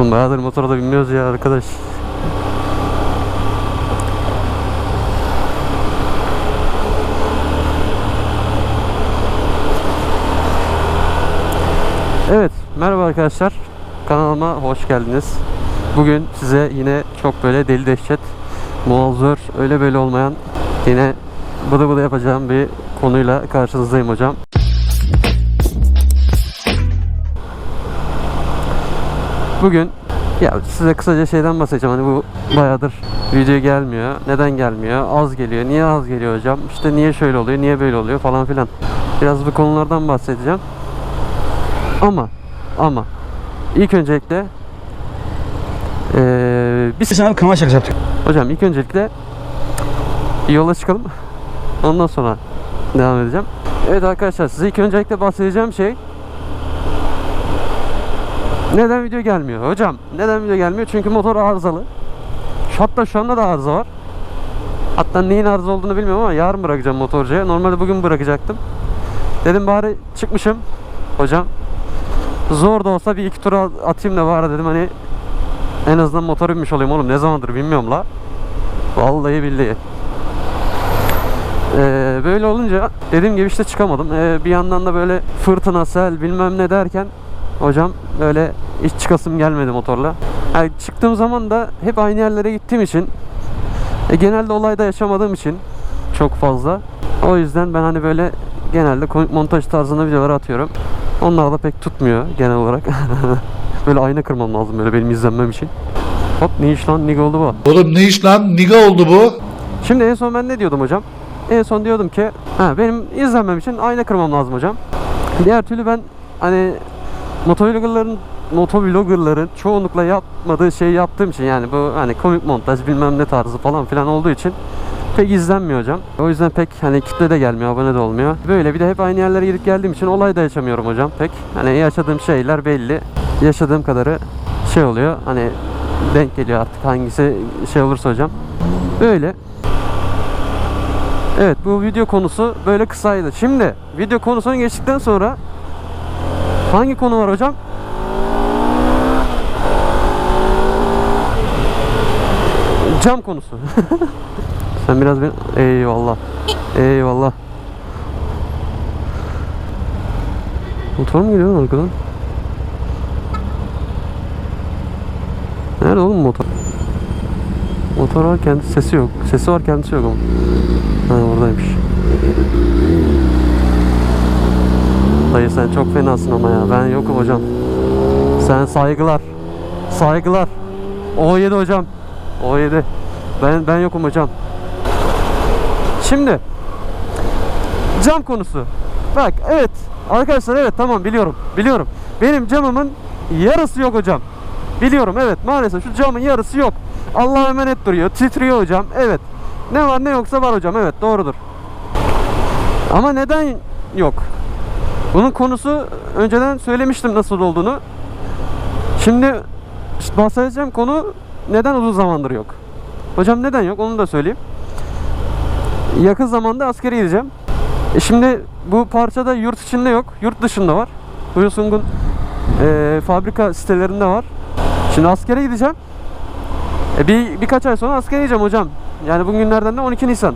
Oğlum bayağıdır motora da binmiyoruz ya arkadaş. Evet, merhaba arkadaşlar. Kanalıma hoş geldiniz. Bugün size yine çok böyle deli dehşet, muazzör, öyle böyle olmayan yine bıdı bıdı yapacağım bir konuyla karşınızdayım hocam. Bugün ya size kısaca şeyden bahsedeceğim. Hani bu bayağıdır video gelmiyor. Neden gelmiyor? Az geliyor. Niye az geliyor hocam? İşte niye şöyle oluyor? Niye böyle oluyor falan filan. Biraz bu konulardan bahsedeceğim. Ama ama ilk öncelikle eee biz sana kanal şakası yaptık. hocam ilk öncelikle yola çıkalım. Ondan sonra devam edeceğim. Evet arkadaşlar size ilk öncelikle bahsedeceğim şey neden video gelmiyor? Hocam neden video gelmiyor? Çünkü motor arızalı. Hatta şu anda da arıza var. Hatta neyin arıza olduğunu bilmiyorum ama yarın bırakacağım motorcuya. Normalde bugün bırakacaktım. Dedim bari çıkmışım hocam. Zor da olsa bir iki tur atayım da bari dedim hani en azından motor binmiş olayım oğlum. Ne zamandır bilmiyorum la. Vallahi billahi. Ee, böyle olunca dediğim gibi işte çıkamadım. Ee, bir yandan da böyle fırtına, sel bilmem ne derken hocam böyle hiç çıkasım gelmedi motorla. Yani çıktığım zaman da hep aynı yerlere gittiğim için e, genelde olayda yaşamadığım için çok fazla. O yüzden ben hani böyle genelde komik montaj tarzında videolar atıyorum. Onlar da pek tutmuyor genel olarak. böyle ayna kırmam lazım böyle benim izlenmem için. Hop ne iş lan nig oldu bu. Oğlum ne iş lan? Niga oldu bu. Şimdi en son ben ne diyordum hocam? En son diyordum ki ha, benim izlenmem için ayna kırmam lazım hocam. Diğer türlü ben hani motovloggerların motovloggerların çoğunlukla yapmadığı şeyi yaptığım için yani bu hani komik montaj bilmem ne tarzı falan filan olduğu için pek izlenmiyor hocam. O yüzden pek hani kitle de gelmiyor, abone de olmuyor. Böyle bir de hep aynı yerlere gidip geldiğim için olay da yaşamıyorum hocam pek. Hani yaşadığım şeyler belli. Yaşadığım kadarı şey oluyor. Hani denk geliyor artık hangisi şey olursa hocam. Böyle. Evet bu video konusu böyle kısaydı. Şimdi video konusuna geçtikten sonra hangi konu var hocam? Cam konusu. Sen biraz bir eyvallah. Eyvallah. Motor mu geliyor arkadan? Nerede oğlum motor? Motor var kendi sesi yok. Sesi var kendisi yok ama. Ha oradaymış. Dayı sen çok fenasın ama ya. Ben yokum hocam. Sen saygılar. Saygılar. O7 hocam. O7. Ben ben yokum hocam. Şimdi cam konusu. Bak evet arkadaşlar evet tamam biliyorum. Biliyorum. Benim camımın yarısı yok hocam. Biliyorum evet maalesef şu camın yarısı yok. Allah'a emanet duruyor. Titriyor hocam. Evet. Ne var ne yoksa var hocam. Evet doğrudur. Ama neden yok? Bunun konusu önceden söylemiştim nasıl olduğunu. Şimdi bahsedeceğim konu neden uzun zamandır yok. Hocam neden yok onu da söyleyeyim. Yakın zamanda askere gideceğim. E şimdi bu parçada yurt içinde yok. Yurt dışında var. Hyosung'un e, fabrika sitelerinde var. Şimdi askere gideceğim. E bir birkaç ay sonra askere gideceğim hocam. Yani bugün günlerden de 12 Nisan.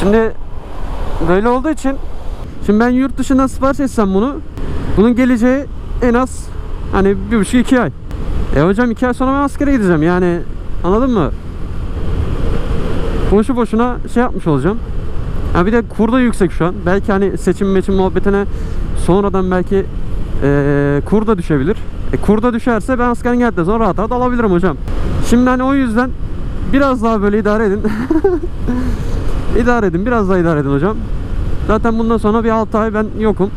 Şimdi böyle olduğu için şimdi ben yurt dışından sipariş etsem bunu bunun geleceği en az hani bir buçuk iki ay. E hocam iki ay sonra ben askere gideceğim yani anladın mı? Boşu boşuna şey yapmış olacağım. Ha bir de kur da yüksek şu an. Belki hani seçim meçim muhabbetine sonradan belki eee kur da düşebilir. E, kur da düşerse ben askerin geldikten sonra rahat rahat alabilirim hocam. Şimdi hani o yüzden biraz daha böyle idare edin. idare edin. Biraz daha idare edin hocam. Zaten bundan sonra bir 6 ay ben yokum.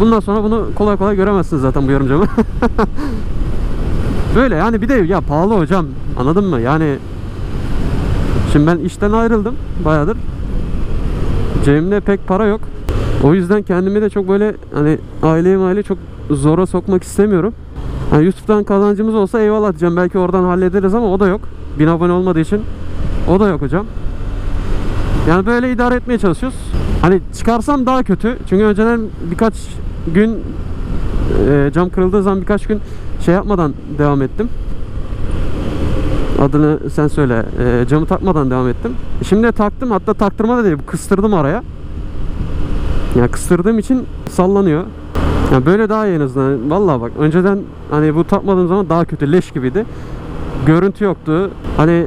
Bundan sonra bunu kolay kolay göremezsiniz zaten bu yorumcamı. Böyle yani bir de ya pahalı hocam. Anladın mı? Yani şimdi ben işten ayrıldım bayağıdır. Cebimde pek para yok. O yüzden kendimi de çok böyle hani aileye aile çok zora sokmak istemiyorum. Hani YouTube'dan kazancımız olsa eyvallah diyeceğim. Belki oradan hallederiz ama o da yok. 1000 abone olmadığı için o da yok hocam. Yani böyle idare etmeye çalışıyoruz. Hani çıkarsam daha kötü. Çünkü önceden birkaç gün Ee, cam kırıldığı zaman birkaç gün şey yapmadan devam ettim. Adını sen söyle. Ee, camı takmadan devam ettim. Şimdi de taktım. Hatta taktırma da değil. Kıstırdım araya. Ya kıstırdığım için sallanıyor. Ya böyle daha iyi en azından. Vallahi bak önceden hani bu takmadığım zaman daha kötü leş gibiydi. Görüntü yoktu. Hani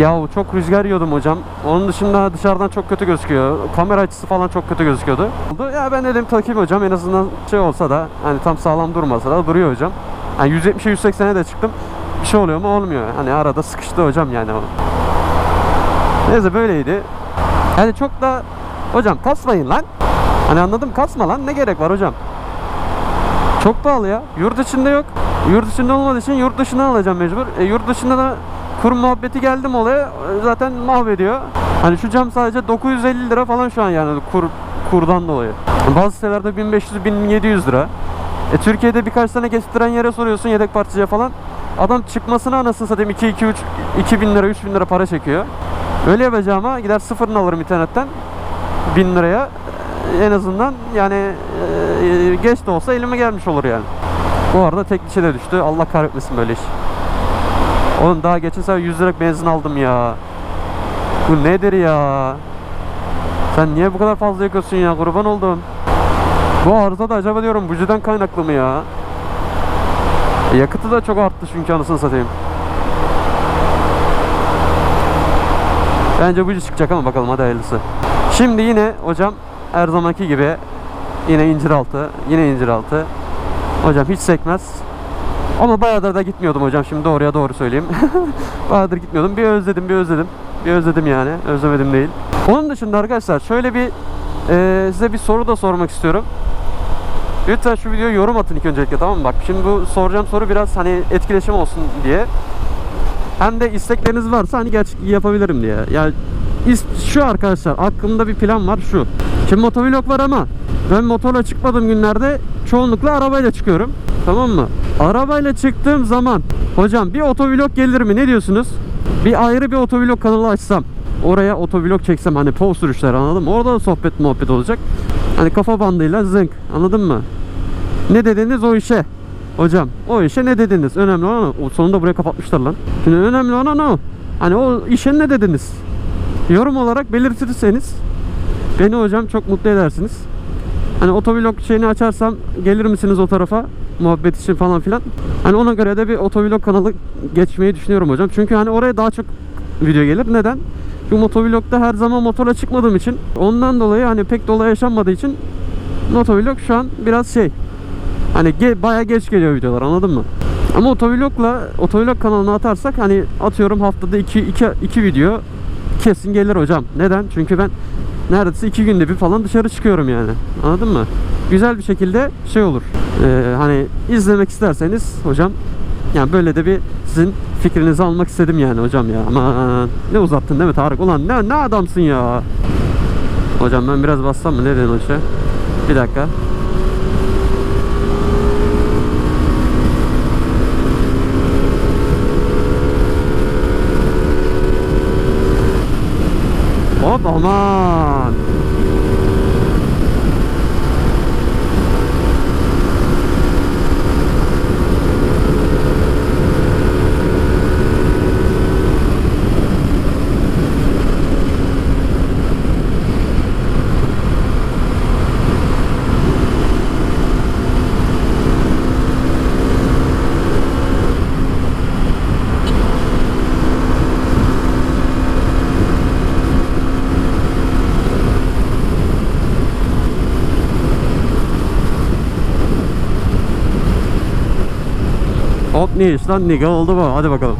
ya çok rüzgar yiyordum hocam. Onun dışında dışarıdan çok kötü gözüküyor. Kamera açısı falan çok kötü gözüküyordu. Ya ben dedim takayım hocam en azından şey olsa da hani tam sağlam durmasa da duruyor hocam. Hani 170'e 180'e de çıktım. Bir şey oluyor mu? Olmuyor. Hani arada sıkıştı hocam yani. Neyse böyleydi. Yani çok da hocam kasmayın lan. Hani anladım kasma lan ne gerek var hocam. Çok pahalı ya. Yurt içinde yok. Yurt içinde olmadığı için yurt dışından alacağım mecbur. E, yurt dışında da kur muhabbeti geldim olaya e, zaten mahvediyor. Hani şu cam sadece 950 lira falan şu an yani kur kurdan dolayı. Bazı sitelerde 1500-1700 lira. E, Türkiye'de birkaç tane getiren yere soruyorsun yedek parçacıya falan. Adam çıkmasına anasını satayım 2 2 3 2000 lira 3000 lira para çekiyor. Öyle yapacağıma gider sıfırını alırım internetten 1000 liraya en azından yani e, geç de olsa elime gelmiş olur yani. Bu arada tek dişe de düştü. Allah kahretmesin böyle iş. Oğlum daha geçen sefer 100 lira benzin aldım ya. Bu nedir ya? Sen niye bu kadar fazla yakıyorsun ya kurban oldum. Bu arıza da acaba diyorum bujiden kaynaklı mı ya? E, yakıtı da çok arttı çünkü anasını satayım. Bence buji çıkacak ama bakalım hadi hayırlısı. Şimdi yine hocam her zamanki gibi yine incir altı, yine incir altı. Hocam hiç sekmez. Ama bayağıdır da gitmiyordum hocam şimdi doğruya doğru söyleyeyim. bayağıdır gitmiyordum. Bir özledim, bir özledim. Bir özledim yani. Özlemedim değil. Onun dışında arkadaşlar şöyle bir e, size bir soru da sormak istiyorum. Lütfen şu videoya yorum atın ilk öncelikle tamam mı? Bak şimdi bu soracağım soru biraz hani etkileşim olsun diye. Hem de istekleriniz varsa hani gerçek yapabilirim diye. Yani şu arkadaşlar aklımda bir plan var şu. Şimdi motovlog var ama ben motorla çıkmadığım günlerde çoğunlukla arabayla çıkıyorum. Tamam mı? Arabayla çıktığım zaman hocam bir otovlog gelir mi? Ne diyorsunuz? Bir ayrı bir otovlog kanalı açsam. Oraya otovlog çeksem hani pov sürüşler anladın mı? Orada da sohbet muhabbet olacak. Hani kafa bandıyla zınk anladın mı? Ne dediniz o işe? Hocam o işe ne dediniz? Önemli olan. O Sonunda buraya kapatmışlar lan. Şimdi önemli olan o. Hani o işe ne dediniz? Yorum olarak belirtirseniz beni hocam çok mutlu edersiniz. Hani otovlog şeyini açarsam gelir misiniz o tarafa? Muhabbet için falan filan. Hani ona göre de bir otovlog kanalı geçmeyi düşünüyorum hocam. Çünkü hani oraya daha çok video gelir. Neden? Çünkü motovlogda her zaman motorla çıkmadığım için ondan dolayı hani pek dolay yaşanmadığı için motovlog şu an biraz şey Hani ge- bayağı geç geliyor videolar anladın mı? Ama otovlogla otovlog kanalına atarsak hani atıyorum haftada 2 2 2 video kesin gelir hocam. Neden? Çünkü ben neredeyse 2 günde bir falan dışarı çıkıyorum yani. Anladın mı? Güzel bir şekilde şey olur. Ee, hani izlemek isterseniz hocam yani böyle de bir sizin fikrinizi almak istedim yani hocam ya. Aman ne uzattın değil mi Tarık? Ulan ne ne adamsın ya. Hocam ben biraz bassam mı? Ne dedin şey? Bir dakika. Hop aman. Hop ne iş lan nigga oldu bu. Hadi bakalım.